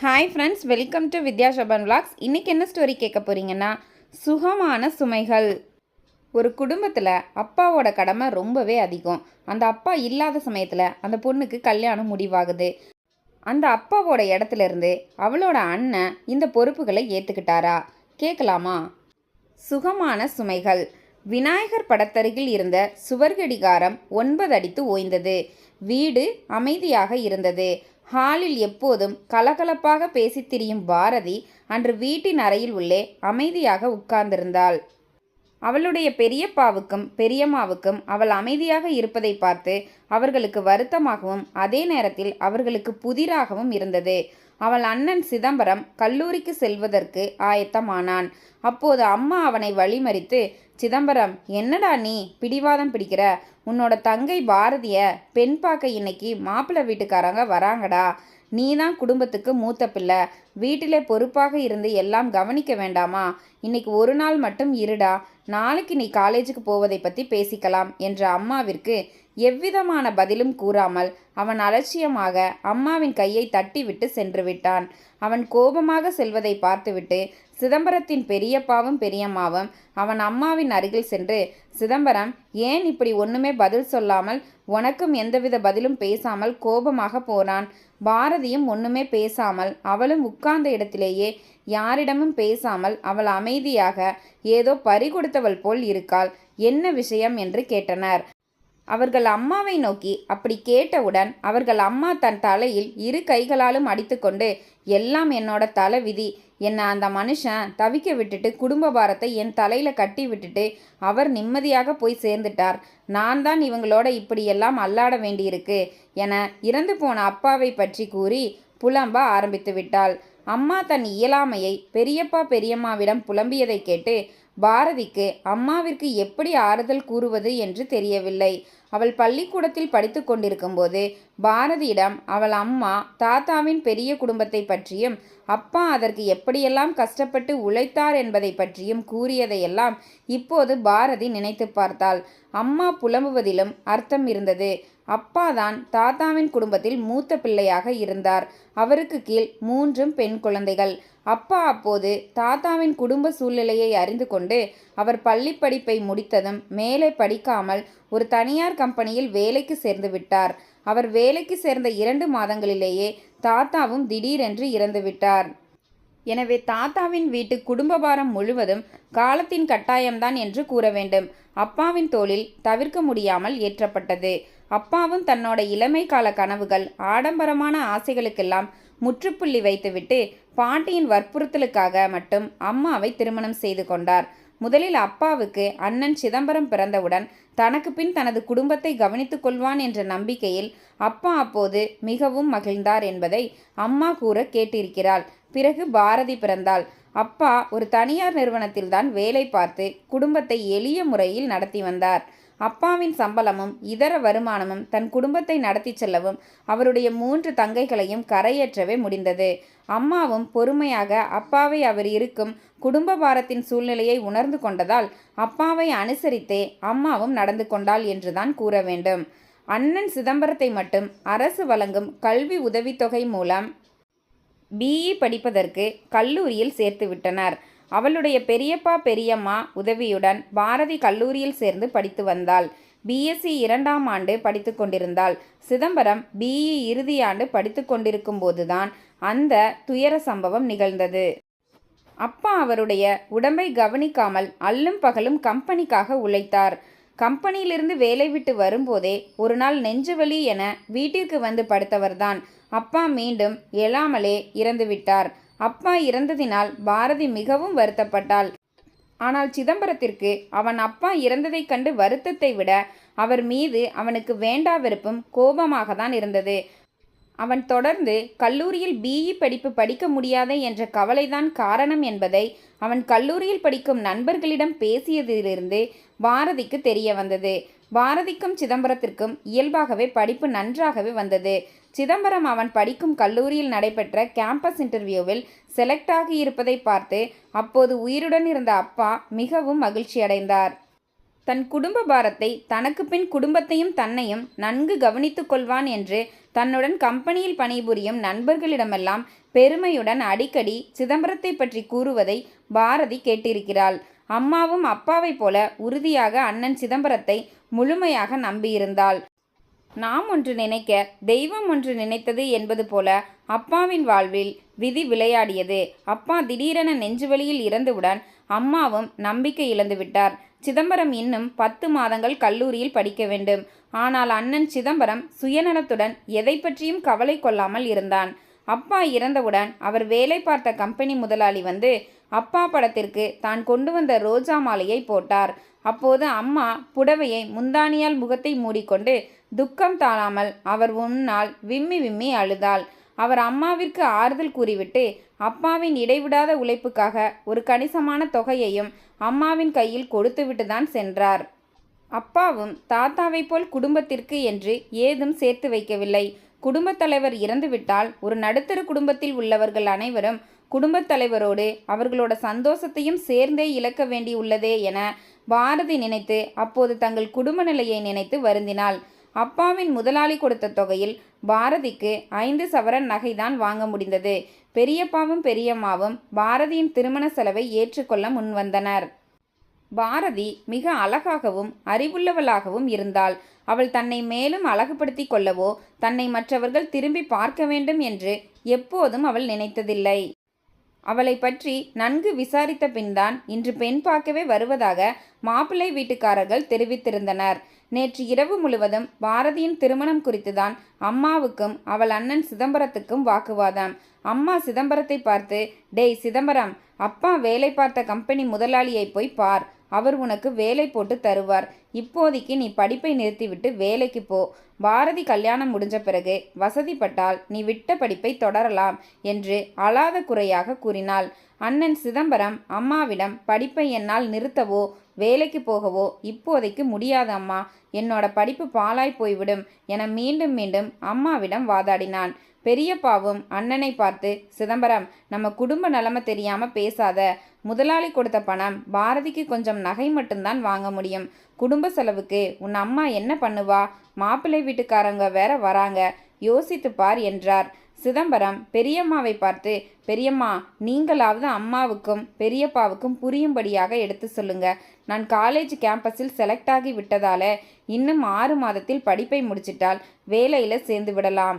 Hi friends welcome to Vidya Shaban vlogs. இன்றைக்கி என்ன story கேட்க போகிறீங்கன்னா சுகமான சுமைகள். ஒரு குடும்பத்தில் அப்பாவோட கடமை ரொம்பவே அதிகம். அந்த அப்பா இல்லாத சமயத்தில் அந்த பொண்ணுக்கு கல்யாணம் முடிவாகுது. அந்த அப்பாவோட இடத்துல இருந்து அவளோட அண்ணன் இந்த பொறுப்புகளை ஏற்றுக்கிட்டாரா கேட்கலாமா? சுகமான சுமைகள். விநாயகர் படத்தருகில் இருந்த சுவர்கடிகாரம் ஒன்பது அடித்து ஓய்ந்தது. வீடு அமைதியாக இருந்தது. ஹாலில் எப்போதும் கலகலப்பாக பேசித் திரியும் பாரதி அன்று வீட்டின் அறையில் உள்ளே அமைதியாக உட்கார்ந்திருந்தாள். அவளுடைய பெரியப்பாவுக்கும் பெரியம்மாவுக்கும் அவள் அமைதியாக இருப்பதை பார்த்து அவர்களுக்கு வருத்தமாகவும் அதே நேரத்தில் அவர்களுக்கு புதிராகவும் இருந்தது. அவள் அண்ணன் சிதம்பரம் கல்லூரிக்கு செல்வதற்கு ஆயத்தமானான். அப்போது அம்மா அவனை வழிமறித்து சிதம்பரம் என்னடா நீ? பிடிவாதம் பிடிக்கிற? உன்னோட தங்கை பாரதிய பெண் பார்க்க இன்னைக்கு மாப்பிள்ளை வீட்டுக்காரங்க வராங்கடா. நீ தான் குடும்பத்துக்கு மூத்த பிள்ளை. வீட்டிலே பொறுப்பாக இருந்து எல்லாம் கவனிக்க வேண்டாமா? இன்னைக்கு ஒரு நாள் மட்டும் இருடா. நாளைக்கு நீ காலேஜுக்கு போவதை பற்றி பேசிக்கலாம் என்ற அம்மாவிற்கு எவ்விதமான பதிலும் கூறாமல் அவன் அலட்சியமாக அம்மாவின் கையை தட்டிவிட்டு சென்று விட்டான். அவன் கோபமாக செல்வதை பார்த்துவிட்டு சிதம்பரத்தின் பெரியப்பாவும் பெரியம்மாவும் அவன் அம்மாவின் அருகில் சென்று சிதம்பரம் ஏன் இப்படி ஒண்ணுமே பதில் சொல்லாமல் உனக்கும் எந்தவித பதிலும் பேசாமல் கோபமாக போனான்? பாரதியும் ஒண்ணுமே பேசாமல் அவளும் உட்கார்ந்த இடத்திலேயே யாரிடமும் பேசாமல் அவள் அமைதியாக ஏதோ பறி கொடுத்தவள் போல் இருக்காள். என்ன விஷயம்? என்று கேட்டனர். அவர்கள் அம்மாவை நோக்கி அப்படி கேட்டவுடன் அவர்கள் அம்மா தன் தலையில் இரு கைகளாலும் அடித்துக்கொண்டு எல்லாம் என்னோட தலை விதி. என்னை அந்த மனுஷன் தவிக்க விட்டுட்டு குடும்ப பாரத்தை என் தலையில் கட்டி விட்டுட்டு அவர் நிம்மதியாக போய் சேர்ந்துட்டார். நான் தான் இவங்களோட இப்படியெல்லாம் அல்லாட வேண்டியிருக்கு என இறந்து போன அப்பாவை பற்றி கூறி புலம்ப ஆரம்பித்து விட்டாள். அம்மா தன் இயலாமையை பெரியப்பா பெரியம்மாவிடம் புலம்பியதை கேட்டு பாரதிக்கு அம்மாவிற்கு எப்படி ஆறுதல் கூறுவது என்று தெரியவில்லை. அவள் பள்ளிக்கூடத்தில் படித்து கொண்டிருக்கும்போது பாரதியிடம் அவள் அம்மா தாத்தாவின் பெரிய குடும்பத்தை பற்றியும் அப்பா அதற்கு எப்படியெல்லாம் கஷ்டப்பட்டு உழைத்தார் என்பதை பற்றியும் கூறியதையெல்லாம் இப்போது பாரதி நினைத்து பார்த்தாள். அம்மா புலம்புவதிலும் அர்த்தம் இருந்தது. அப்பாதான் தாத்தாவின் குடும்பத்தில் மூத்த பிள்ளையாக இருந்தார். அவருக்கு கீழ் மூன்றும் பெண் குழந்தைகள். அப்பா அப்போது தாத்தாவின் குடும்ப சூழ்நிலையை அறிந்து கொண்டு அவர் பள்ளி படிப்பை முடித்ததும் மேலே படிக்காமல் ஒரு தனியார் கம்பெனியில் வேலைக்கு சேர்ந்து விட்டார். அவர் வேலைக்கு சேர்ந்த இரண்டு மாதங்களிலேயே தாத்தாவும் திடீரென்று இறந்துவிட்டார் எனவே தாத்தாவின் வீட்டு குடும்ப பாரம் முழுவதும் காலத்தின் கட்டாயம்தான் என்று கூற வேண்டும். அப்பாவின் தோளில் தவிர்க்க முடியாமல் ஏற்றப்பட்டது. அப்பாவும் தன்னோட இளமை கால கனவுகள் ஆடம்பரமான ஆசைகளுக்கெல்லாம் முற்றுப்புள்ளி வைத்துவிட்டு பாட்டியின் வற்புறுத்தலுக்காக மட்டும் அம்மாவை திருமணம் செய்து கொண்டார். முதலில் அப்பாவுக்கு அண்ணன் சிதம்பரம் பிறந்தவுடன் தனக்கு பின் தனது குடும்பத்தை கவனித்துக் கொள்வான் என்ற நம்பிக்கையில் அப்பா அப்போது மிகவும் மகிழ்ந்தார் என்பதை அம்மா கூற கேட்டிருக்கிறாள். பிறகு பாரதி பிறந்தாள். அப்பா ஒரு தனியார் நிறுவனத்தில்தான் வேலை பார்த்து குடும்பத்தை எளிய முறையில் நடத்தி வந்தார். அப்பாவின் சம்பளமும் இதர வருமானமும் தன் குடும்பத்தை நடத்தி செல்லவும் அவருடைய மூன்று தங்கைகளையும் கரையேற்றவே முடிந்தது. அம்மாவும் பொறுமையாக அப்பாவை அவர் இருக்கும் குடும்ப பாரத்தின் சூழ்நிலையை உணர்ந்து கொண்டதால் அப்பாவை அனுசரித்தே அம்மாவும் நடந்து கொண்டாள் என்றுதான் கூற வேண்டும். அண்ணன் சிதம்பரத்தை மட்டும் அரசு வழங்கும் கல்வி உதவித்தொகை மூலம் பிஇ படிப்பதற்கு கல்லூரியில் சேர்த்து விட்டனர் அவளுடைய பெரியப்பா பெரியம்மா உதவியுடன் பாரதி கல்லூரியில் சேர்ந்து படித்து வந்தாள். பிஎஸ்சி இரண்டாம் ஆண்டு படித்து கொண்டிருந்தாள். Chidambaram BE e. இறுதியாண்டு படித்து கொண்டிருக்கும் போதுதான் அந்த துயர சம்பவம் நிகழ்ந்தது. அப்பா அவருடைய உடம்பை கவனிக்காமல் அல்லும் பகலும் கம்பெனிக்காக உழைத்தார். கம்பெனியிலிருந்து வேலை விட்டு வரும்போதே ஒரு நாள் நெஞ்சுவலி என வீட்டிற்கு வந்து படுத்தவர்தான். அப்பா மீண்டும் எழாமலே இறந்துவிட்டார். அப்பா இறந்ததினால் பாரதி மிகவும் வருத்தப்பட்டாள். ஆனால் சிதம்பரத்திற்கு அவன் அப்பா இறந்ததைக் கண்டு வருத்தத்தை விட அவர் மீது அவனுக்கு வேண்டா வெறுப்பும் கோபமாக தான் இருந்தது. அவன் தொடர்ந்து கல்லூரியில் பிஇ e. படிப்பு படிக்க முடியாத என்ற கவலைதான் காரணம் என்பதை அவன் கல்லூரியில் படிக்கும் நண்பர்களிடம் பேசியதிலிருந்து பாரதிக்கு தெரிய வந்தது. பாரதிக்கும் சிதம்பரத்திற்கும் இயல்பாகவே படிப்பு நன்றாகவே வந்தது. சிதம்பரம் அவன் படிக்கும் கல்லூரியில் நடைபெற்ற கேம்பஸ் இன்டர்வியூவில் செலக்ட் ஆகியிருப்பதை பார்த்து அப்போது உயிருடன் இருந்த அப்பா மிகவும் மகிழ்ச்சி அடைந்தார். தன் குடும்ப பாரத்தை தனக்கு பின் குடும்பத்தையும் தன்னையும் நன்கு கவனித்துக் கொள்வான் என்று தன்னுடன் கம்பெனியில் பணிபுரியும் நண்பர்களிடமெல்லாம் பெருமையுடன் அடிக்கடி சிதம்பரத்தை பற்றி கூறுவதை பாரதி கேட்டிருக்கிறாள். அம்மாவும் அப்பாவைப் போல உறுதியாக அண்ணன் சிதம்பரத்தை முழுமையாக நம்பியிருந்தாள். நாம் ஒன்று நினைக்க தெய்வம் ஒன்று நினைத்தது என்பது போல அப்பாவின் வாழ்வில் விதி விளையாடியது. அப்பா திடீரென நெஞ்சுவலியில் இறந்தவுடன் அம்மாவும் நம்பிக்கை இழந்துவிட்டார் சிதம்பரம் இன்னும் பத்து மாதங்கள் கல்லூரியில் படிக்க வேண்டும். ஆனால் அண்ணன் சிதம்பரம் சுயநலத்துடன் எதை பற்றியும் கவலை கொள்ளாமல் இருந்தான். அப்பா இறந்தவுடன் அவர் வேலை பார்த்த கம்பெனி முதலாளி வந்து அப்பா படத்திற்கு தான் கொண்டு வந்த ரோஜா மாலையை போட்டார். அப்போது அம்மா புடவையை முந்தானியால் முகத்தை மூடிக்கொண்டு துக்கம் தாழாமல் அவர் முன்னால் விம்மி விம்மி அழுதாள் அவர் அம்மாவிற்கு ஆறுதல் கூறிவிட்டு அப்பாவின் இடைவிடாத உழைப்புக்காக ஒரு கணிசமான தொகையையும் அம்மாவின் கையில் கொடுத்துவிட்டு தான் சென்றார். அப்பாவும் தாத்தாவைப் போல் குடும்பத்திற்கு என்று ஏதும் சேர்த்து வைக்கவில்லை. குடும்பத் தலைவர் இறந்துவிட்டால் ஒரு நடுத்தர குடும்பத்தில் உள்ளவர்கள் அனைவரும் குடும்பத் தலைவரோடு அவர்களோட சந்தோஷத்தையும் சேர்ந்தே இழக்க வேண்டியுள்ளதே என பாரதி நினைத்து அப்போது தங்கள் குடும்ப நிலையை நினைத்து வருந்தினாள். அப்பாவின் முதலாளி கொடுத்த தொகையில் பாரதிக்கு ஐந்து சவரன் நகைதான் வாங்க முடிந்தது. பெரியப்பாவும் பெரியம்மாவும் பாரதியின் திருமண செலவை ஏற்றுக்கொள்ள முன்வந்தனர். பாரதி மிக அழகாகவும் அறிவுள்ளவளாகவும் இருந்தாள். அவள் தன்னை மேலும் அழகுபடுத்தி கொள்ளவோ தன்னை மற்றவர்கள் திரும்பி பார்க்க வேண்டும் என்று எப்போதும் அவள் நினைத்ததில்லை. அவளை பற்றி நன்கு விசாரித்த பின்தான் இன்று பெண் பார்க்கவே வருவதாக மாப்பிள்ளை வீட்டுக்காரர்கள் தெரிவித்திருந்தனர். நேற்று இரவு முழுவதும் பாரதியின் திருமணம் குறித்துதான் அம்மாவுக்கும் அவள் அண்ணன் சிதம்பரத்துக்கும் வாக்குவாதம். அம்மா சிதம்பரத்தை பார்த்து டேய் சிதம்பரம் அப்பா வேலை பார்த்த கம்பெனி முதலாளியை போய் பார். அவர் உனக்கு வேலை போட்டு தருவார். இப்போதைக்கு நீ படிப்பை நிறுத்திவிட்டு வேலைக்கு போ. பாரதி கல்யாணம் முடிஞ்ச பிறகு வசதிப்பட்டால் நீ விட்ட படிப்பை தொடரலாம் என்று அழாத குறையாக கூறினாள். அண்ணன் சிதம்பரம் அம்மாவிடம் படிப்பை என்னால் நிறுத்தவோ வேலைக்கு போகவோ இப்போதைக்கு முடியாது அம்மா. என்னோட படிப்பு பாழாய் போய்விடும் என மீண்டும் மீண்டும் அம்மாவிடம் வாதாடினான். பெரியப்பாவும் அண்ணனை பார்த்து சிதம்பரம் நம்ம குடும்ப நலமை தெரியாம பேசாத. முதலாளி கொடுத்த பணம் பாரதிக்கு கொஞ்சம் நகை மட்டும்தான் வாங்க முடியும். குடும்ப செலவுக்கு உன் அம்மா என்ன பண்ணுவா? மாப்பிள்ளை வீட்டுக்காரங்க வேற வராங்க. யோசித்து பார் என்றார். சிதம்பரம் பெரியம்மாவை பார்த்து பெரியம்மா நீங்களாவது அம்மாவுக்கும் பெரியப்பாவுக்கும் புரியும்படியாக எடுத்து சொல்லுங்க. நான் காலேஜ் கேம்பஸில் செலக்ட் ஆகி விட்டதால இன்னும் ஆறு மாதத்தில் படிப்பை முடிச்சிட்டால் வேலையில் சேர்ந்து விடலாம்.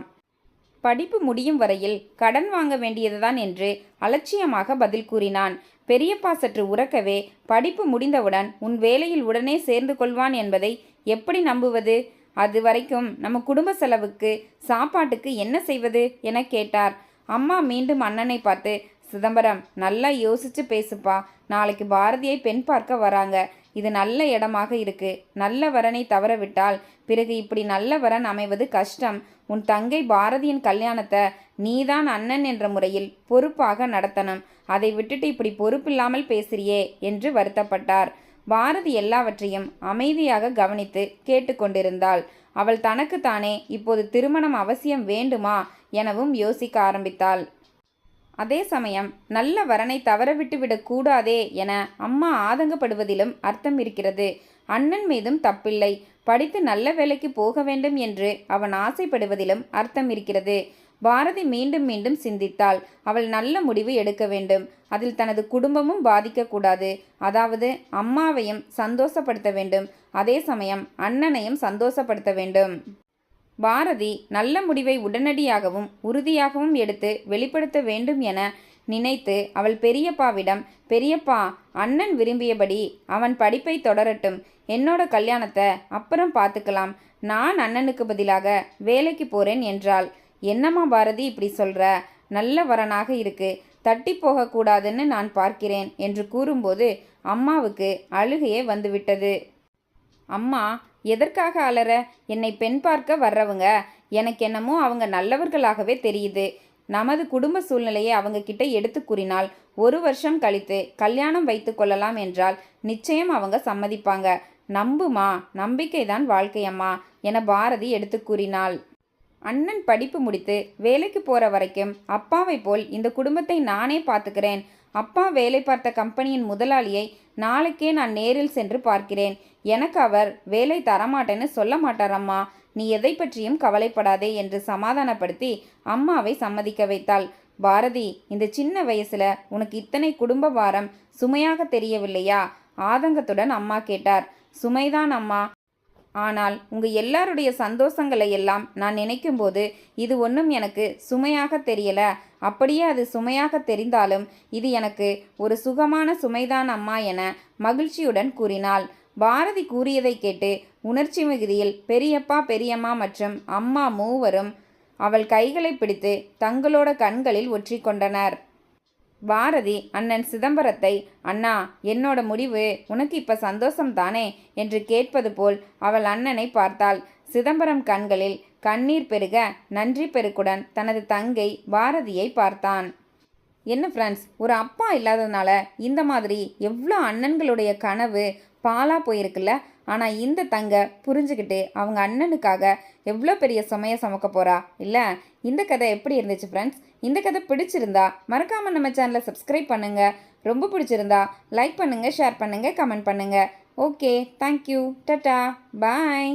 படிப்பு முடியும் வரையில் கடன் வாங்க வேண்டியதுதான் என்று அலட்சியமாக பதில் கூறினான். பெரியப்பா சற்று உறக்கவே படிப்பு முடிந்தவுடன் உன் வேலையில் உடனே சேர்ந்து கொள்வான் என்பதை எப்படி நம்புவது? அது வரைக்கும் நம்ம குடும்ப செலவுக்கு சாப்பாட்டுக்கு என்ன செய்வது? என கேட்டார். அம்மா மீண்டும் அண்ணனை பார்த்து சிதம்பரம் நல்லா யோசிச்சு பேசுப்பா. நாளைக்கு பாரதியை பெண் பார்க்க வராங்க. இது நல்ல இடமாக இருக்கு. நல்ல வரனை தவற விட்டால் பிறகு இப்படி நல்ல வரன் அமைவது கஷ்டம். உன் தங்கை பாரதியின் கல்யாணத்தை நீதான் அண்ணன் என்ற முறையில் பொறுப்பாக நடத்தணும். அதை விட்டுட்டு இப்படி பொறுப்பில்லாமல் பேசுறியே என்று வருத்தப்பட்டார். பாரதி எல்லாவற்றையும் அமைதியாக கவனித்து கேட்டுக்கொண்டிருந்தாள் அவள் தனக்குத்தானே இப்போது திருமணம் அவசியம் வேண்டுமா எனவும் யோசிக்க ஆரம்பித்தாள். அதே சமயம் நல்ல வரனை தவறவிட்டுவிடக் கூடாதே என அம்மா ஆதங்கப்படுவதிலும் அர்த்தம் இருக்கிறது. அண்ணன் மீதும் தப்பில்லை. படித்து நல்ல வேலைக்கு போக வேண்டும் என்று அவன் ஆசைப்படுவதிலும் அர்த்தம் இருக்கிறது. பாரதி மீண்டும் மீண்டும் சிந்தித்தாள். அவள் நல்ல முடிவு எடுக்க வேண்டும். அதில் தனது குடும்பமும் பாதிக்கக்கூடாது. அதாவது அம்மாவையும் சந்தோஷப்படுத்த வேண்டும். அதே சமயம் அண்ணனையும் சந்தோஷப்படுத்த வேண்டும். பாரதி நல்ல முடிவை உடனடியாகவும் உறுதியாகவும் எடுத்து வெளிப்படுத்த வேண்டும் என நினைத்து அவள் பெரியப்பாவிடம் பெரியப்பா அண்ணன் விரும்பியபடி அவன் படிப்பை தொடரட்டும். என்னோட கல்யாணத்தை அப்புறம் பார்த்துக்கலாம். நான் அண்ணனுக்கு பதிலாக வேலைக்கு போறேன் என்றாள். என்னம்மா பாரதி இப்படி சொல்கிற நல்ல வரனாக இருக்கு. தட்டி போகக்கூடாதுன்னு நான் பார்க்கிறேன் என்று கூறும்போது அம்மாவுக்கு அழுகையே வந்துவிட்டது. அம்மா எதற்காக அலற? என்னை பெண் பார்க்க வர்றவங்க. எனக்கு என்னமோ அவங்க நல்லவர்களாகவே தெரியுது. நமது குடும்ப சூழ்நிலையை அவங்க கிட்ட எடுத்து கூறினால் ஒரு வருஷம் கழித்து கல்யாணம் வைத்து கொள்ளலாம் என்றால் நிச்சயம் அவங்க சம்மதிப்பாங்க. நம்புமா? நம்பிக்கைதான் வாழ்க்கையம்மா என பாரதி எடுத்து கூறினாள். அண்ணன் படிப்பு முடித்து வேலைக்கு போகிற வரைக்கும் அப்பாவை போல் இந்த குடும்பத்தை நானே பார்த்துக்கிறேன். அப்பா வேலை பார்த்த கம்பெனியின் முதலாளியை நாளைக்கே நான் நேரில் சென்று பார்க்கிறேன். எனக்கு அவர் வேலை தரமாட்டேன்னு சொல்ல மாட்டாரம்மா நீ எதை பற்றியும் கவலைப்படாதே என்று சமாதானப்படுத்தி அம்மாவை சம்மதிக்க வைத்தாள். பாரதி இந்த சின்ன வயசுல உனக்கு இத்தனை குடும்ப பாரம் சுமையாக தெரியவில்லையா? ஆதங்கத்துடன் அம்மா கேட்டார். சுமைதான் அம்மா. ஆனால் உங்கள் எல்லாருடைய சந்தோஷங்களை எல்லாம் நான் நினைக்கும்போது இது ஒன்றும் எனக்கு சுமையாக தெரியல. அப்படியே அது சுமையாக தெரிந்தாலும் இது எனக்கு ஒரு சுகமான சுமைதான் அம்மா என மகிழ்ச்சியுடன் கூறினாள். பாரதி கூறியதை கேட்டு உணர்ச்சி மிகுதியில் பெரியப்பா பெரியம்மா மற்றும் அம்மா மூவரும் அவள் கைகளை பிடித்து தங்களோட கண்களில் ஒற்றிக்கொண்டனர் பாரதி அண்ணன் சிதம்பரத்தை அண்ணா என்னோட முடிவு உனக்கு இப்ப சந்தோஷம் தானே என்று கேட்பது போல் அவள் அண்ணனை பார்த்தாள். சிதம்பரம் கண்களில் கண்ணீர் பெருக நன்றி பெருக்குடன் தனது தங்கை பாரதியை பார்த்தான். என்ன ஃப்ரெண்ட்ஸ் ஒரு அப்பா இல்லாததுனால இந்த மாதிரி எவ்வளோ அண்ணன்களுடைய கனவு பாலா போயிருக்குல்ல? ஆனால் இந்த தங்க புரிஞ்சுக்கிட்டு அவங்க அண்ணனுக்காக எவ்வளோ பெரிய சுமையை சுமக்க போறா? இல்லை இந்த கதை எப்படி இருந்துச்சு ஃப்ரெண்ட்ஸ் இந்த கதை பிடிச்சிருந்தா மறக்காமல் நம்ம சேனலை சப்ஸ்கிரைப் பண்ணுங்கள் ரொம்ப பிடிச்சிருந்தா லைக் பண்ணுங்கள் ஷேர் பண்ணுங்கள் கமெண்ட் பண்ணுங்கள் ஓகே தேங்க்யூ டட்டா பாய்